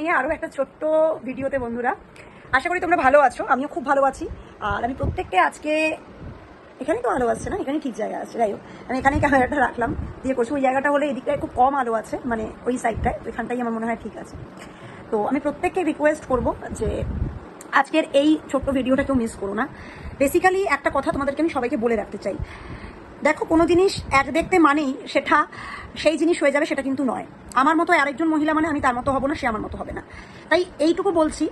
নিয়ে আরও একটা ছোট্ট ভিডিওতে বন্ধুরা, আশা করি তোমরা ভালো আছো, আমিও খুব ভালো আছি। আর আমি প্রত্যেককে আজকে, এখানেই তো আলো আসছে না এখানে ঠিক জায়গা আছে, যাই হোক। আমি এখানেই ক্যামেরাটা রাখলাম, দিয়ে করছি, ওই জায়গাটা হলে এদিকটায় খুব কম আলো আছে মানে ওই সাইডটায় তো এখানটাই আমার মনে হয় ঠিক আছে। তো আমি প্রত্যেককে রিকোয়েস্ট করব যে আজকের এই ছোট্ট ভিডিওটা কেউ মিস করো না। বেসিক্যালি একটা কথা তোমাদেরকে আমি সবাইকে বলে রাখতে চাই। দেখো, কোনো জিনিস এক দেখতে মানেই সেটা, সেই জিনিস হয়ে যাবে সেটা কিন্তু নয়। আমার মতো আরেকজন মহিলা মানে আমি তার মতো হব না, সে আমার মতো হবে না। তাই এইটুকু বলছি,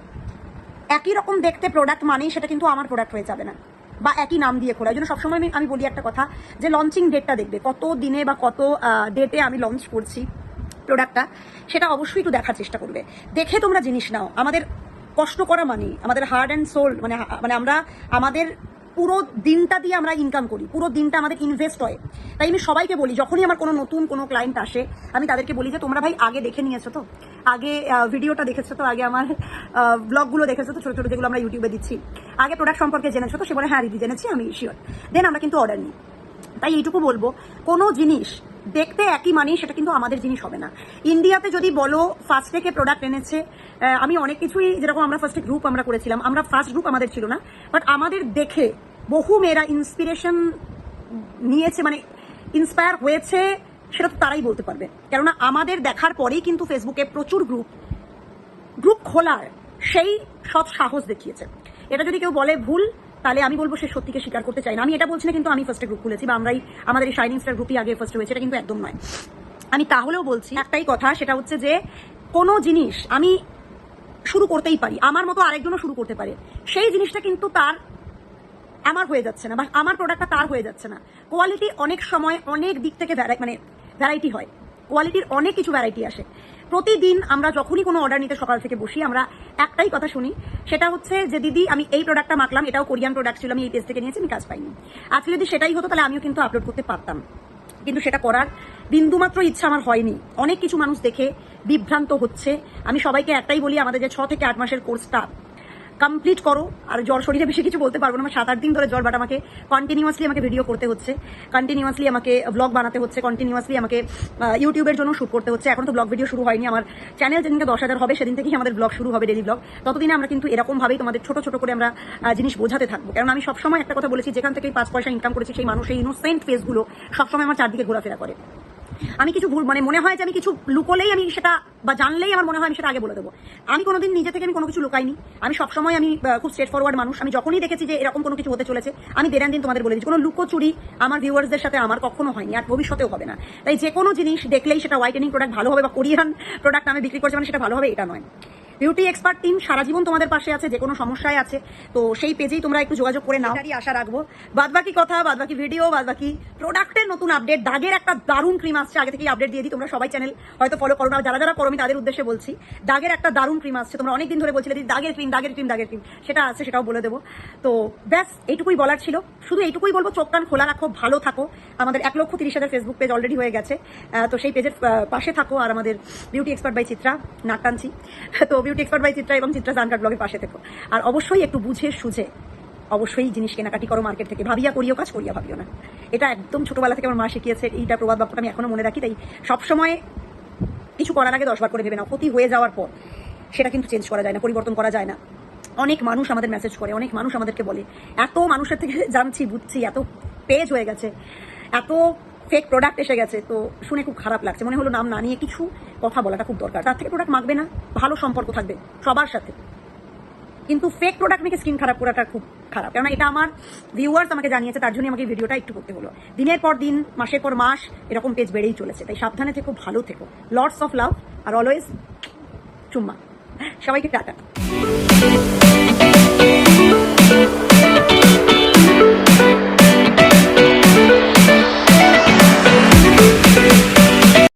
একই রকম দেখতে প্রোডাক্ট মানেই সেটা কিন্তু আমার প্রোডাক্ট হয়ে যাবে না, বা একই নাম দিয়ে খোলা। ওই জন্য সবসময় আমি আমি বলি একটা কথা যে লঞ্চিং ডেটটা দেখবে, কত দিনে বা কত ডেটে আমি লঞ্চ করছি প্রোডাক্টটা সেটা অবশ্যই একটু দেখার চেষ্টা করবে। দেখে তোমরা জিনিস নাও। আমাদের কষ্ট করা মানি আমাদের হার্ড অ্যান্ড সোল মানে মানে আমরা, আমাদের পুরো দিনটা দিয়ে আমরা ইনকাম করি, পুরো দিনটা আমাদের ইনভেস্ট হয়। তাই আমি সবাইকে বলি, যখনই আমার কোনো নতুন কোনো ক্লায়েন্ট আসে, আমি তাদেরকে বলি যে, তোমরা ভাই আগে দেখে নিয়েছো তো? আগে ভিডিওটা দেখেছ তো? আগে আমার ব্লগগুলো দেখেছ তো? ছোটো ছোটো যেগুলো আমরা ইউটিউবে দিচ্ছি। আগে প্রোডাক্ট সম্পর্কে জেনেছো তো? সে বলে হ্যাঁ দিদি জেনেছি, আমি শিওর দেন আমরা কিন্তু অর্ডার নিই। তাই এইটুকু বলব, কোনো জিনিস দেখতে একই মানেই সেটা কিন্তু আমাদের জিনিস হবে না। ইন্ডিয়াতে যদি বলো ফার্স্ট থেকে প্রোডাক্ট এনেছে আমি অনেক কিছুই যেরকম আমরা ফার্স্টে গ্রুপ আমরা করেছিলাম, আমরা ফার্স্ট গ্রুপ আমাদের ছিল না বাট আমাদের দেখে বহু মেয়েরা ইন্সপিরেশন নিয়েছে মানে ইন্সপায়ার হয়েছে, সেটা তো তারাই বলতে পারবে। কেননা আমাদের দেখার পরেই কিন্তু ফেসবুকে প্রচুর গ্রুপ গ্রুপ খোলার সেই সৎ সাহস দেখিয়েছে। এটা যদি কেউ বলে ভুল তাহলে আমি বলব সে সত্যিকে স্বীকার করতে চাই না। আমি এটা বলছি না কিন্তু আমি ফার্স্টে গ্রুপ খুলেছি বা আমরাই, আমাদের এই শাইনিং স্টার গ্রুপই আগে ফার্স্ট হয়েছে, এটা কিন্তু একদম নয়। আমি তাহলেও বলছি, একটাই কথা, সেটা হচ্ছে যে কোনো জিনিস আমি শুরু করতেই পারি, আমার মতো আরেকজনও শুরু করতে পারে। সেই জিনিসটা কিন্তু তার, আমার হয়ে যাচ্ছে না বা আমার প্রোডাক্টটা তার হয়ে যাচ্ছে না। কোয়ালিটি অনেক সময় অনেক দিক থেকে মানে ভ্যারাইটি হয়। কোয়ালিটির অনেক কিছু ভ্যারাইটি আসে। প্রতিদিন আমরা যখনই কোনো অর্ডার নিতে সকাল থেকে বসি, আমরা একটাই কথা শুনি, সেটা হচ্ছে যে, দিদি, আমি এই প্রোডাক্টটা মাখলাম, এটাও কোরিয়ান প্রোডাক্ট ছিল, আমি এই পেজ থেকে নিয়েছি, আমি কাজ পাইনি। আজকে যদি সেটাই হতো, তাহলে আমিও কিন্তু আপলোড করতে পারতাম। কিন্তু সেটা করার বিন্দুমাত্র ইচ্ছা আমার হয়নি। অনেক কিছু মানুষ দেখে বিভ্রান্ত হচ্ছে। আমি সবাইকে একটাই বলি, আমাদের যে ছ থেকে আট মাসের কোর্সটা কমপ্লিট করো। আর জ্বর শরীরে বেশি কিছু বলতে পারব না। আমার সাত আট দিন ধরে জ্বর বাট আমাকে কন্টিনিউয়াসলি আমাকে ভিডিও করতে হচ্ছে। কন্টিনিউয়াসলি আমাকে ব্লগ বানাতে হচ্ছে। কন্টিনিউয়াসলি আমাকে ইউটিউবের জন্য শ্যুট করতে হচ্ছে। এখন তো ব্লগ ভিডিও শুরু হয়নি। আমার চ্যানেল যেদিনকে দশ হাজার হবে, সেদিন থেকেই আমাদের ব্লগ শুরু হবে ডেলি ব্লগ ততদিনে আমরা কিন্তু এরকমভাবেই তোমাদের ছোট ছোট করে আমরা জিনিস বোঝাতে থাকব। কারণ আমি সবসময় একটা কথা বলেছি, যেখান থেকে পাঁচ পয়সা ইনকাম করেছি, সেই মানুষ এই ইনোসেন্ট ফেসগুলো সবসময় আমার চারদিকে ঘোরাফেরা করে। আমি কিছু ভুল মানে মনে হয় যে আমি কিছু লুকোলেই আমি সেটা বা জানলেই আমার মনে হয় আমি সেটা আগে বলে দেবো। আমি কোনোদিন নিজে থেকে আমি কোনো কিছু লুকাইনি। আমি সবসময় আমি খুব স্ট্রেট ফরওয়ার্ড মানুষ। আমি যখনই দেখেছি যে এরকম কোনো কিছু হতে চলেছে, আমি দেড়ান দিন তোমাদের বলে দিচ্ছি। কোনো লুকোচুরি আমার ভিউয়ার্সদের সাথে আমার কখনো হয়নি, আর ভবিষ্যতেও হবে না। তাই যে কোনো জিনিস দেখলেই সেটা হোয়াইটেনিং প্রোডাক্ট ভালো হবে বা কোরিয়ান প্রোডাক্ট আমি বিক্রি করছি মানে সেটা ভালো হবে এটা নয়। বিউটি এক্সপার্ট টিম সারা জীবন তোমাদের পাশে আছে যে কোনো সমস্যায় আছে। তো সেই পেজেই তোমরা একটু যোগাযোগ করে নাও। এটারই আশা রাখব। বাদবাকি কথা বাদবাকি ভিডিও বাদবাকি প্রোডাক্টের নতুন আপডেট দাগের একটা দারুণ ক্রিম আসছে। আগে থেকেই আপডেট দিয়ে দিই তোমরা সবাই চ্যানেল হয়তো ফলো করো না। যারা যারা করো আমি তাদের উদ্দেশ্যে বলছি দাগের একটা দারুণ ক্রিম আসছে। তোমরা অনেকদিন ধরে বলছিলে দিদি দাগের ক্রিম দাগের ক্রিম দাগের ক্রিম সেটা আছে সেটাও বলে দেবো। তো ব্যাস এইটুকুই বলার ছিল। শুধু এইটুকুই বলব চোখ কান খোলা রাখো ভালো থাকো। আমাদের এক লক্ষ তিরিশ হাজার ফেসবুক পেজ অলরেডি হয়ে গেছে। তো সেই পেজের পাশে থাকো। আর আমাদের বিউটি এক্সপার্ট বাই চিত্রা নাক টানছি তো বিউটি এক্সপার্ট বাই চিত্রা এবং চিত্রা জানকার ব্লগের পাশে থেকো। আর অবশ্যই একটু বুঝে সুঝে অবশ্যই জিনিস কেনাকাটি করো মার্কেট থেকে। ভাবিয়া করিও, কাজ করিয়া ভাবিও না। এটা একদম ছোটবেলা থেকে আমার মা শিখিয়েছে, এইটা প্রবাদ বাক্যটা আমি এখনও মনে রাখি, তাই সবসময় কিছু করার আগে দশবার করে ভেবে নাও। ক্ষতি হয়ে যাওয়ার পর সেটা কিন্তু চেঞ্জ করা যায় না, পরিবর্তন করা যায় না। অনেক মানুষ আমাদের মেসেজ করে, অনেক মানুষ আমাদেরকে বলে। এত মানুষের থেকে জানছি, বুঝছি, এত পেজ হয়ে গেছে, এত ফেক প্রোডাক্ট এসে গেছে, তো শুনে খুব খারাপ লাগছে। মনে হলো, নাম না নিয়ে কিছু কথা বলাটা খুব দরকার। তার থেকে প্রোডাক্ট মাখবে না, ভালো সম্পর্ক থাকবে সবার সাথে। কিন্তু ফেক প্রোডাক্ট মেখে স্কিন খারাপ করাটা খুব খারাপ। কারণ এটা আমার ভিউয়ার্স আমাকে জানিয়েছে, তার জন্য আমাকে ভিডিওটা একটু করতে হলো। দিনের পর দিন, মাসের পর মাস এরকম পেজ বেড়েই চলেছে। তাই সাবধানে থেকো, ভালো থেকো। লর্ডস অফ লাভ আর অলওয়েজ চুম্মা। সবাইকে টাটা।